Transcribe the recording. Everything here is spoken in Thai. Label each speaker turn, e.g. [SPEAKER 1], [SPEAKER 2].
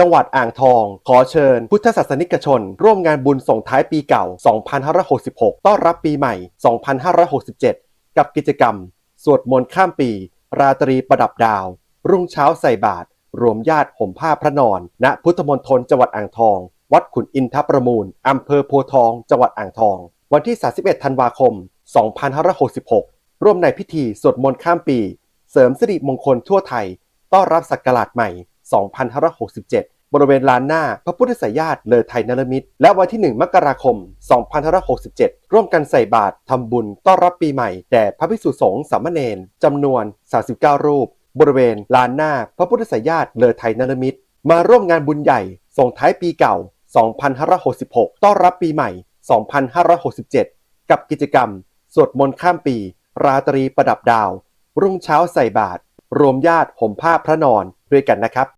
[SPEAKER 1] จังหวัดอ่างทอง ขอเชิญ พุทธศาสนิกชน ร่วมงานบุญส่งท้ายปีเก่า 2566 ต้อนรับปีใหม่ 2567 กับกิจกรรม สวดมนต์ข้ามปี ราตรีประดับดาว รุ่งเช้าใส่บาตรรวมญาติห่มผ้าพระนอน ณ พุทธมณฑลจังหวัดอ่างทอง วัดขุนอินทประมูลอำเภอโพทอง จังหวัดอ่างทอง วันที่ 31 ธันวาคม 2566 ร่วมในพิธีสวดมนต์ข้ามปี เสริมสิริมงคลทั่วไทย ต้อนรับศักราชใหม่ 2567 บริเวณลานหน้าพระพุทธสายาตเลอไทยนรมิตร และวันที่ 1 มกราคม 2567 ร่วมกันใส่บาตรทำบุญต้อนรับปีใหม่แด่พระภิกษุสงฆ์สามเณรจำนวน 39 รูป บริเวณลานหน้าพระพุทธสายาตเลอไทยนรมิตร มาร่วมงานบุญใหญ่ส่งท้ายปีเก่า 2566 ต้อนรับปีใหม่ 2567 กับกิจกรรม สวดมนต์ข้ามปี ราตรีประดับดาว รุ่งเช้าใส่บาตรรวมญาติห่มผ้าพระนอนด้วยกันนะครับ